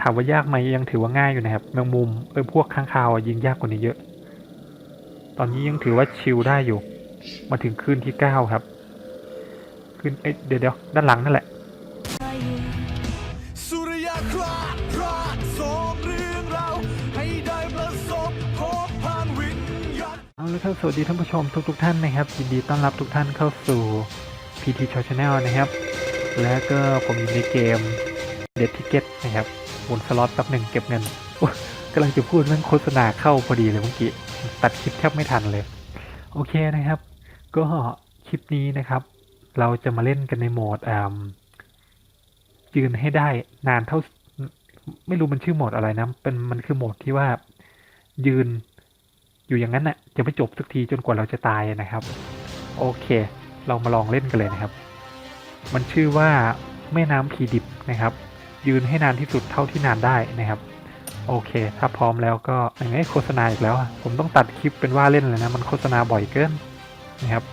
ถามว่ายากไหมยังถือว่าง่ายอยู่นะครับแมงมุมเออพวกข้างคาวยิงยากกว่านี้เยอะ ตอนนี้ยังถือว่าชิลได้อยู่ มาถึงคืนที่เก้าครับคืนเอ๊ะเดี๋ยวเดี๋ยวด้านหลังนั่นแหละสุริยคราพราดสองเรื่องราให้ได้ประสบพบผ่านวิญญาณเอาละครับสวัสดีท่านผู้ชมทุกทท่านนะครับยินดีต้อนรับทุกท่านเข้าสู่ PT Show Channel นะครับ และก็ผมอยู่ในเกม Dead Ticket นะครับหมุนสล็อตแป๊บหนึ่งเก็บเงินกำลังจะพูดเรื่องโฆษณาเข้าพอดีเลยเมื่อกี้ ตัดคลิปแทบไม่ทันเลย โอเคนะครับ ก็คลิปนี้นะครับ เราจะมาเล่นกันในโหมดยืนให้ได้นานเท่าไม่รู้มันชื่อโหมดอะไรนะเป็นมันคือโหมดที่ว่ายืนอยู่อย่างนั้นน่ะจะไม่จบสักทีจนกว่าเราจะตายนะครับ โอเค เรามาลองเล่นกันเลยนะครับ มันชื่อว่าแม่น้ำผีดิบนะครับ ยืนให้นานที่สุดเท่าที่นานได้นะครับ โอเค ถ้าพร้อมแล้วก็อย่างไงโฆษณาอีกแล้ว ผมต้องตัดคลิปเป็นว่าเล่นเลยนะ มันโฆษณาบ่อยเกินนะครับ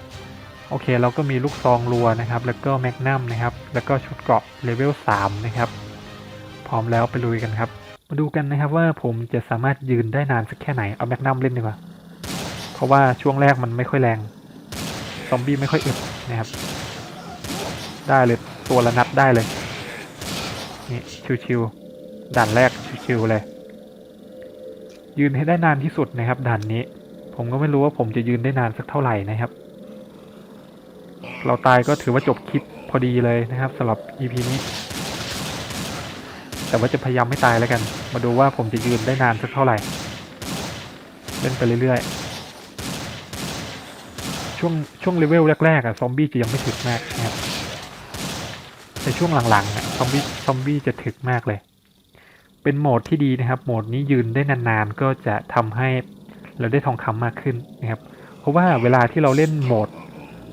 โอเค เราก็มีลูกซองรัวนะครับ แล้วก็แมกนัมนะครับ แล้วก็ชุดเกราะเลเวล3นะครับ พร้อมแล้วไปลุยกันครับ มาดูกันนะครับว่าผมจะสามารถยืนได้นานสักแค่ไหน เอาแมกนัมเล่นดีกว่า เพราะว่าช่วงแรกมันไม่ค่อยแรง ซอมบี้ไม่ค่อยอึดนะครับ ได้เลย ตัวละนัดได้เลย นี่ชิวๆด่านแรกชิวๆเลย ยืนให้ได้นานที่สุดนะครับด่านนี้ ผมก็ไม่รู้ว่าผมจะยืนได้นานสักเท่าไหร่นะครับ เราตายก็ถือว่าจบคลิปพอดีเลยนะครับสำหรับ EP นี้ แต่ว่าจะพยายามไม่ตายแล้วกัน มาดูว่าผมจะยืนได้นานสักเท่าไหร่ เล่นไปเรื่อยๆ ช่วงช่วงเลเวลแรกๆอะซอมบี้จะยังไม่ถึกมากนะครับ แต่ช่วงหลังๆอะซอมบี้ซอมบี้จะถึกมากเลย เป็นโหมดที่ดีนะครับ โหมดนี้ยืนได้นานๆ ก็จะทำให้เราได้ทองคำมากขึ้นนะครับ เพราะว่าเวลาที่เราเล่นโหมด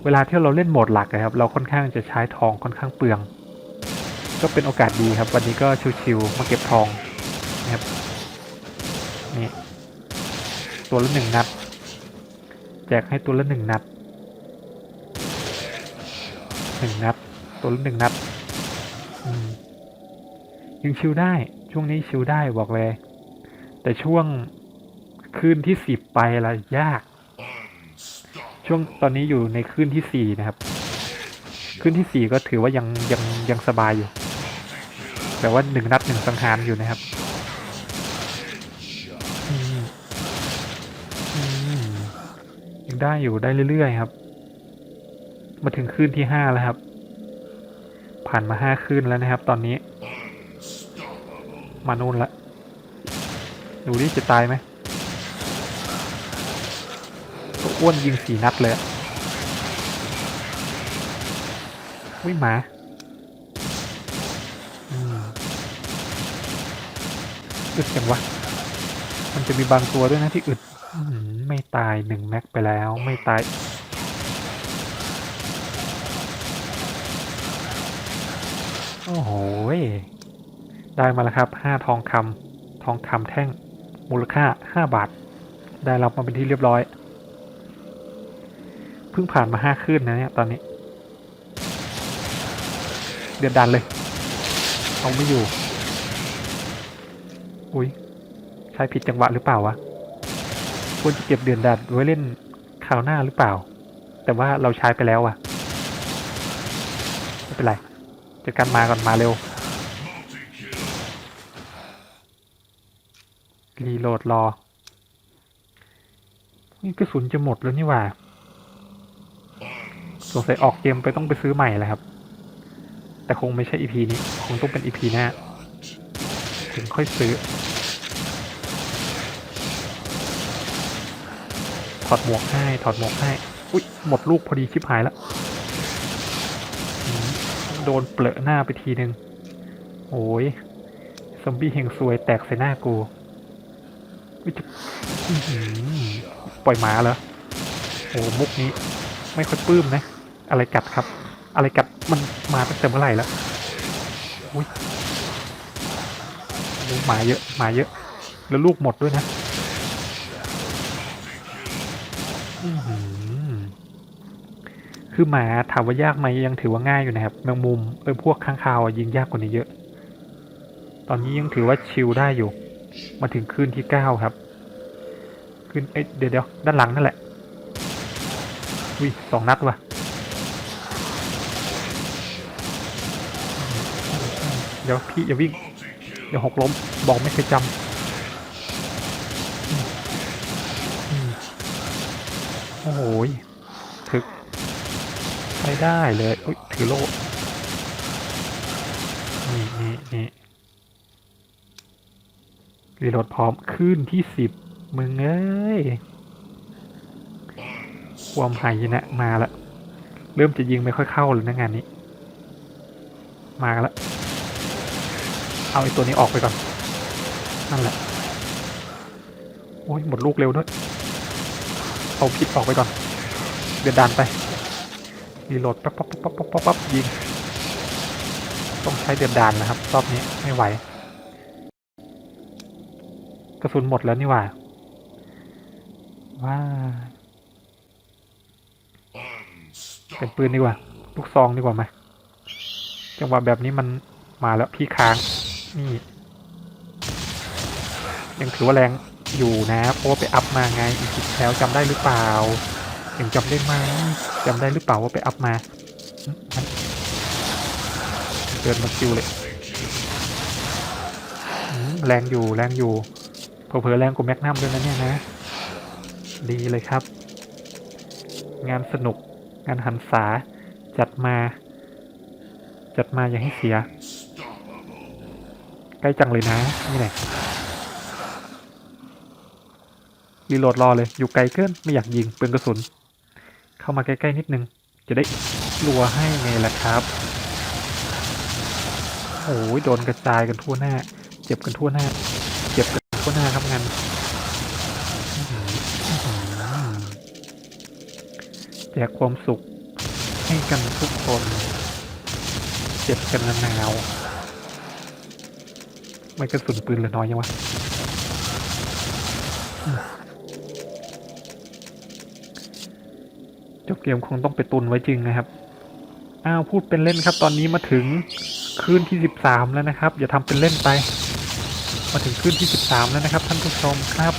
เวลาที่เราเล่นโหมดหลักนะครับ เราค่อนข้างจะใช้ทองค่อนข้างเปลือง ก็เป็นโอกาสดีครับ วันนี้ก็ชิวๆมาเก็บทองนะครับนี่ตัวละหนึ่งนัด แจกให้ตัวละหนึ่งนัดหนึ่งนัดตัวละหนึ่งนัด ยังชิวได้ ช่วงนี้ชิวได้บอกเลย แต่ช่วงคืนที่สิบไปละยาก ช่วงตอนนี้อยู่ในคืนที่สี่นะครับคืนที่สี่ก็ถือว่ายังยังยังสบายอยู่ แต่ว่าหนึ่งนัดหนึ่งสังหารอยู่นะครับยังได้อยู่ได้เรื่อยๆครับ มาถึงคืนที่ห้าแล้วครับ ผ่านมาห้าคืนแล้วนะครับ ตอนนี้ มานู่นละดูดิจะตายไหมอ้วนยิงสี่นัดเลยอะวิ่งหมาอึดจังวะ มันจะมีบางตัวด้วยนะที่อึดอไม่ตายหนึ่งแม็กไปแล้วไม่ตายโอ้โห ได้มาแล้วครับห้าทองคำทองคำแท่งมูลค่าห้าบาท ได้รับมาเป็นที่เรียบร้อย เพิ่งผ่านมาห้าคืนนะเนี่ยตอนนี้ เดือดดันเลย เอาไม่อยู่ อุ้ยใช้ผิดจังหวะหรือเปล่าวะควรจะเก็บเดือนดัดไว้เล่นคราวหน้าหรือเปล่า แต่ว่าเราใช้ไปแล้วอะไม่เป็นไรจัดการมาก่อนมาเร็ว รีโหลดรอนี่กระสุนจะหมดแล้วนี่หว่าสงสัยออกเกมไปต้องไปซื้อใหม่แล้วครับ แต่คงไม่ใช่ EP นี้ คงต้องเป็น EP หน้า ถึงค่อยซื้อ ถอดหมวกให้ ถอดหมวกให้ อุ๊ยหมดลูกพอดีชิบหายแล้ว โดนเปลอะหน้าไปทีนึง โอ้ย ซอมบี้เฮงซวยแตกใส่หน้ากู ปล่อยหมาเหรอโอ้มุกนี้ ไม่ค่อยปลื้มนะ อะไรกัดครับ อะไรกัดมันมาตั้งแต่เมื่อไหร่แล้วอุ้ยโอ้หมาเยอะหมาเยอะ แล้วลูกหมดด้วยนะคือหมาถามว่ายากไหมยังถือว่าง่ายอยู่นะครับแมงมุมเออพวกข้างคาวยิงยากกว่านี้เยอะ ตอนนี้ยังถือว่าชิลได้อยู่ มาถึงคืนที่เก้าครับ คืนเอ้ยเดี๋ยวเดี๋ยวด้านหลังนั่นแหละอุ้ยสองนัดว่ะเดี๋ยวพี่อย่าวิ่งเดี๋ยวหกล้มบอกไม่เคยจำโอ้โหถึกไปได้เลยอุ้ยถือโล่นี่นี่นี่ รีโหลดพร้อมขึ้นที่สิบมึงเอ้ย ความหายนะมาละ เริ่มจะยิงไม่ค่อยเข้าเลยนะงานนี้ มาแล้วเอาไอ้ตัวนี้ออกไปก่อน นั่นแหละ โอ้ยหมดลูกเร็วด้วย เอาพิษออกไปก่อน เดือดดานไป รีโหลดปั๊บปั๊บปั๊บปั๊บปั๊บปั๊บยิง ต้องใช้เดือดดานนะครับ รอบนี้ไม่ไหว กระสุนหมดแล้วนี่หว่าว้าเป็นปืนดีกว่า ลูกซองดีกว่าไหมจังหวะแบบนี้มันมาแล้วพี่ค้าง นี่ ยังถือว่าแรงอยู่นะ เพราะว่าไปอัพมาไง อีกทแล้วจำได้หรือเปล่า ยังจำได้ไหมจำได้หรือเปล่าว่าไปอัพมาเดินมาคิวเลย แรงอยู่แรงอยู่ เผลอแรงกว่าแม็กนัมด้วยนะเนี่ยนะ ดีเลยครับ งานสนุก งานหันษา จัดมา จัดมาอย่าให้เสีย ใกล้จังเลยนะ นี่แหละรีโหลดรอเลย อยู่ไกลเกิน ไม่อยากยิงปืนกระสุน เข้ามาใกล้ๆนิดนึง จะได้รัวให้ไงล่ะครับโอ้ยโดนกระจายกันทั่วหน้า เจ็บกันทั่วหน้า เจ็บกัน ทั่วหน้าครับงานแจกความสุข ให้กันทุกคน เจ็บกันนาวไม่กระสุนปืนเลือน้อยยังวะจบเกมคงต้องไปตุนไว้จริงนะครับ อ้าวพูดเป็นเล่นครับ ตอนนี้มาถึงคืนที่สิบสามแล้วนะครับ อย่าทำเป็นเล่นไป มาถึงคืนที่สิบสามแล้วนะครับ ท่านผู้ชมครับ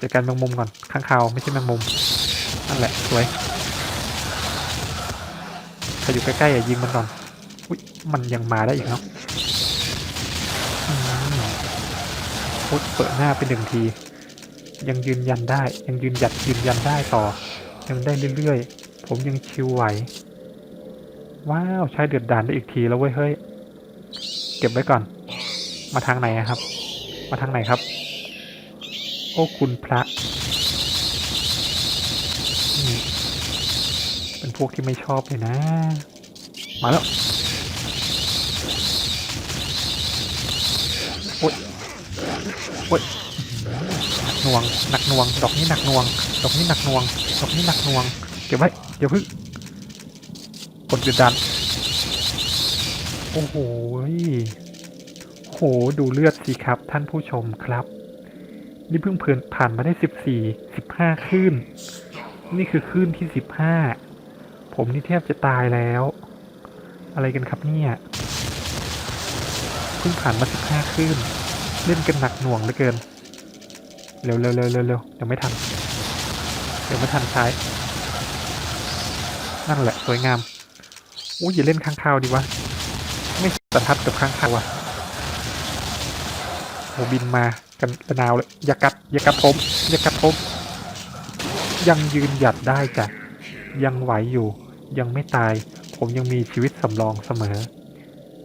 จัดการแมงมุมก่อนข้างคาวไม่ใช่แมงมุมนั่นแหละสวยใครอยู่ใกล้ๆอย่ายิงมันก่อนอุ๊ยมันยังมาได้อีกเนาะอืมอุ๊ยเปิดหน้าไปหนึ่งที ยังยืนยันได้ ยังยืนหยัดยืนยันได้ต่อ ยังได้เรื่อยๆ ผมยังชิวไหว ว้าว ใช้เดือดดานได้อีกทีแล้วเว้ยเฮ้ย เก็บไว้ก่อน มาทางไหนครับ มาทางไหนครับ โอ้คุณพระนี่เป็นพวกที่ไม่ชอบเลยนะ มาแล้วโอ๊ยโอ๊ยหนักหน่วงหนักหน่วง ดอกนี้หนักหน่วง ดอกนี้หนักหน่วง ดอกนี้หนักหน่วง เก็บไว้เดี๋ยวพึ่งกดเดืดดัน โอ้โห โหดูเลือดสิครับท่านผู้ชมครับ นี่เพิ่งเพิ่นผ่านมาได้สิบสี่สิบห้าคลื่น นี่คือคลื่นที่สิบห้าผมนี่แทบจะตายแล้ว อะไรกันครับเนี่ยเพิ่งผ่านมาสิบห้าคลื่น เล่นกันหนักหน่วงเหลือเกิน เร็วเร็วเร็วเร็วเร็วยังไม่ทันยังไม่ทันใช้าย นั่นแหละสวยงามอุ้ยอย่าเล่นข้างคาวดีวะ ไม่สะทัดกับข้างคาววะ โหบินมากันระนาวเลยอย่ากัดอย่ากัดผมอย่ากัดผมยังยืนหยัดได้จ้ะยังไหวอยู่ ยังไม่ตาย ผมยังมีชีวิตสำรองเสมอ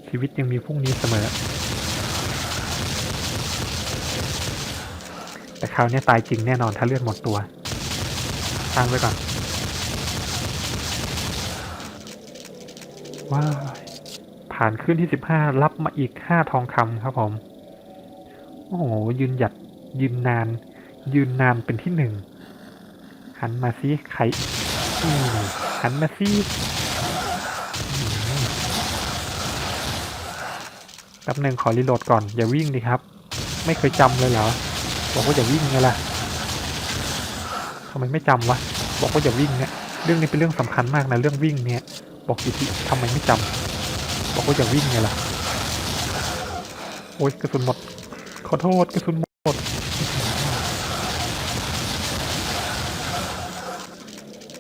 ชีวิตยังมีพรุ่งนี้เสมอ แต่คราวนี้ตายจริงแน่นอนถ้าเลือดหมดตัวตั้งไว้ก่อนว้าวผ่านขึ้นที่สิบห้ารับมาอีกห้าทองคำครับผม โอ้โหยืนหยัดยืนนาน ยืนนานเป็นที่หนึ่งหันมาสิไขอืมหันมาสิอืมแป๊บหนึ่งขอรีโหลดก่อน อย่าวิ่งดิครับ ไม่เคยจำเลยเหรอ บอกว่าอย่าวิ่งไงล่ะทำไมไม่จำวะ บอกว่าอย่าวิ่งเนี่ย เรื่องนี้เป็นเรื่องสำคัญมากนะเรื่องวิ่งเนี่ย บอกกี่ทีทำไมไม่จำบอกว่าอย่าวิ่งไงล่ะ โอ้ยกระสุนหมด ขอโทษกระสุนหมด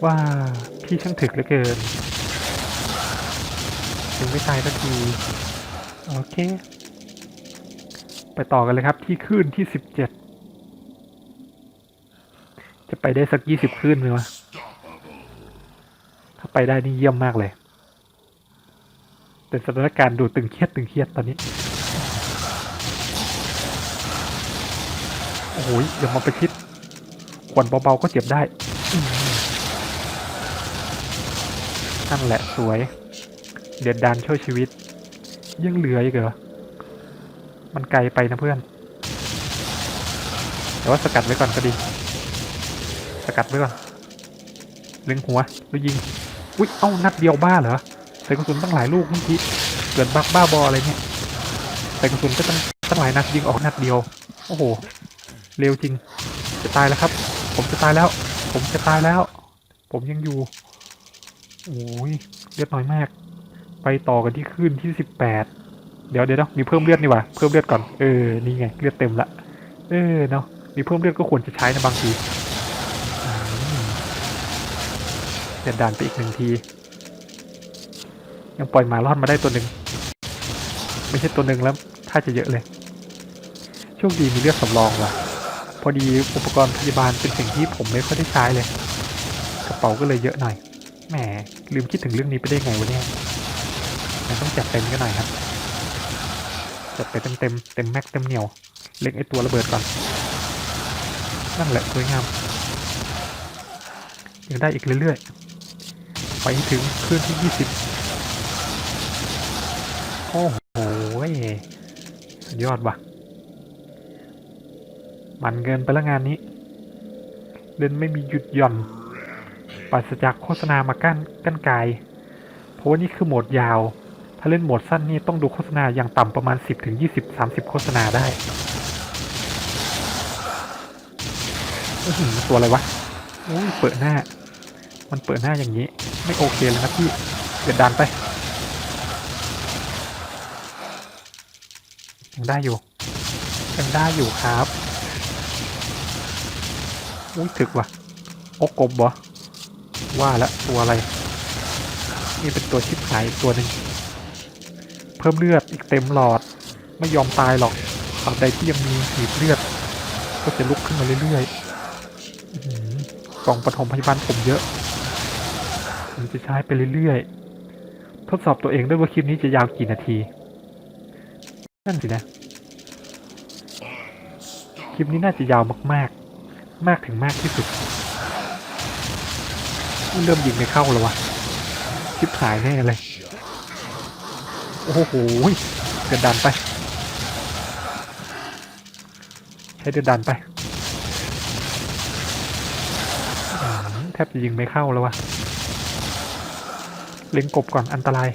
ว่าพี่ช่างถึกเหลือเกินถึงไม่ตายสักที โอเค ไปต่อกันเลยครับที่คลื่นที่สิบเจ็ดจะไปได้สักยี่สิบคลื่นไหมวะ ถ้าไปได้นี่เยี่ยมมากเลยแต่สถานการณ์ดูตึงเครียดตึงเครียดตอนนี้ โอ้โหอย่ามาประชิดขวนเบาๆก็เจ็บได้ นั่นแหละสวย เด็ดดานช่วยชีวิต ยังเหลืออีกเหรอ มันไกลไปนะเพื่อน แต่ว่าสกัดไว้ก่อนก็ดี สกัดไว้ก่อนเล็งหัวแล้วยิง อุ๊ย เอ้า นัดเดียวบ้าเหรอ ใส่กระสุนตั้งหลายลูกเมื่อกี้ เกิดบักบ้าบออะไรเนี่ย ใส่กระสุนก็ตั้งตั้งหลายนัดยิงออกนัดเดียว โอ้โห เร็วจริง จะตายแล้วครับ ผมจะตายแล้ว ผมจะตายแล้ว ผมยังอยู่โอ้ยเลือดน้อยมาก ไปต่อกันที่ขึ้นที่สิบแปดเดี๋ยวเดี๋ยวนะมีเพิ่มเลือดนี่หว่าเพิ่มเลือดก่อนเออนี่ไงเลือดเต็มละเออเนาะมีเพิ่มเลือดก็ควรจะใช้นะบางทีเดือดด่านไปอีกหนึ่งที ยังปล่อยหมารอดมาได้ตัวหนึ่งไม่ใช่ตัวหนึ่งแล้ว ถ้าจะเยอะเลยโชคดีมีเลือดสำรองว่ะ พอดีอุปกรณ์พยาบาลเป็นสิ่งที่ผมไม่ค่อยได้ใช้เลย กระเป๋าก็เลยเยอะหน่อย แหมลืมคิดถึงเรื่องนี้ไปได้ไงวะเนี่ยมันต้องจัดเต็มกันหน่อยครับ จัดไปเต็มเต็มเต็มแม็กเต็มเหนียว เล็งไอตัวระเบิดก่อน นั่นแหละสวยงามยังได้อีกเรื่อยๆ ไปถึงคลื่อนที่ยี่สิบโอ้โหสุดยอดว่ะ มันเกินไปแล้วงานนี้เล่นไม่มีหยุดหย่อนปราศจากโฆษณามากั้นกั้นกาย เพราะว่านี่คือโหมดยาว ถ้าเล่นโหมดสั้นนี่ต้องดูโฆษณาอย่างต่ำประมาณ 10ถึง20 30 โฆษณาได้อื้ออตัวอะไรวะโอ้ยเปิดหน้า มันเปิดหน้าอย่างนี้ ไม่โอเคเลยนะพี่เดือดดันไปยังได้อยู่ยังได้อยู่ครับ อุ้ยถึกว่ะอกกบวะว่าล้วตัวอะไร นี่เป็นตัวชิปหายตัวหนึ่งเพิ่มเลือดอีกเต็มหลอด ไม่ยอมตายหรอกตราบใดที่ยังมีหีบเลือด ก็จะลุกขึ้นมาเรื่อยๆกล่องปฐมพยาบาลผมเยอะผมจะใช้ไปเรื่อยๆ ทดสอบตัวเองด้วยว่าคลิปนี้จะยาวกี่นาที นั่นสินะ คลิปนี้น่าจะยาวมากๆ มากถึงมากที่สุดเริ่มยิงไม่เข้าแล้ววะคลิปหายแน่เลย โอ้โหเดือดดันไป ใช้เดือดดันไปแทบจะยิงไม่เข้าแล้ววะเล็งกบก่อนอันตราย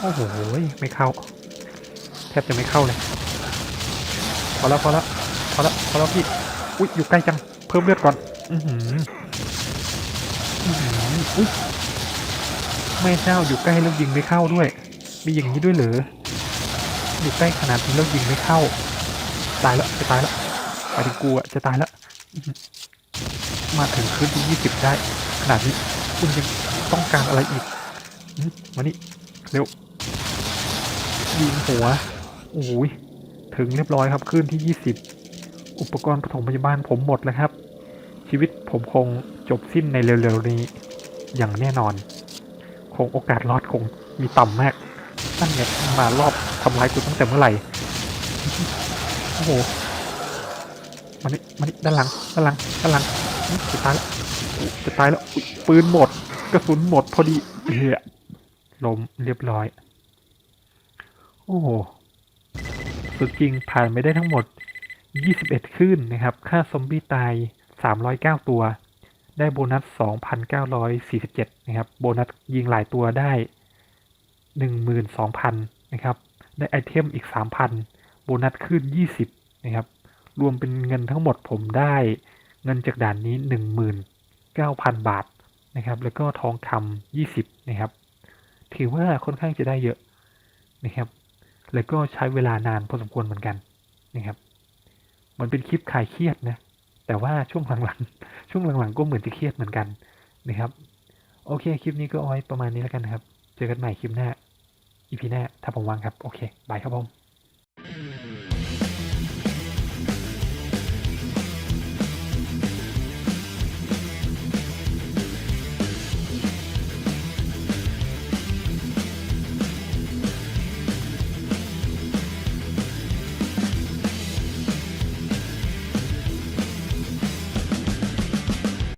โอ้โหไม่เข้า บจะไม่เข้าเลย พอแล้วพอแล้วพอแล้วพอแล้วพี่ อุ๊ยอยู่ใกล้จัง เพิ่มเลือดก่อน อือหืออื้อหืออุ๊ยแม่เจ้าอยู่ใกล้แล้วยิงไม่เข้าด้วย มีอย่างนี้ด้วยเหรอ อยู่ใกล้ขนาดนี้แล้วยิงไม่เข้า ตายแล้วจะตายแล้วไปถึงกูอะจะตายแล้ว มาถึงคืนที่ยี่สิบได้ ขนาดนี้คุณยังต้องการอะไรอีก มานี่เร็วยิงหัว โอ้ยถึงเรียบร้อยครับขึ้นที่ 20 อุปกรณ์ปฐมพยาบาลผมหมดแล้วครับ ชีวิตผมคงจบสิ้นในเร็วๆนี้อย่างแน่นอน คงโอกาสรอดคงมีต่ำมากนั่นไงมารอบทำร้ายกูตั้งแต่เมื่อไหร่โอ้โหมานี่มานี่ด้านหลังด้านหลังด้านหลังจะตายแล้วจะตายแล้วปืนหมด กระสุนหมดพอดีเฮียลมเรียบร้อย โอ้ สุดจริงผ่านไม่ได้ทั้งหมด 21คลื่นนะครับ ค่าซอมบี้ตาย 309 ตัว ได้โบนัส 2,947 นะครับ โบนัสยิงหลายตัวได้ 12,000 นะครับ ได้ไอเทมอีก 3,000 โบนัสขึ้น 20 นะครับ รวมเป็นเงินทั้งหมดผมได้เงินจากด่านนี้ 19,000 บาทนะครับ แล้วก็ทองคำ20 นะครับ ถือว่าค่อนข้างจะได้เยอะนะครับ แล้วก็ใช้เวลานานพอสมควรเหมือนกันนะครับ มันเป็นคลิปคลายเครียดนะ แต่ว่าช่วงหลังๆ ช่วงหลังๆ ก็เหมือนจะเครียดเหมือนกันนะครับ โอเค คลิปนี้ก็เอาไว้ประมาณนี้แล้วกันนะครับ เจอกันใหม่คลิปหน้าอีพีหน้าถ้าผมว่างครับ โอเค บายครับผม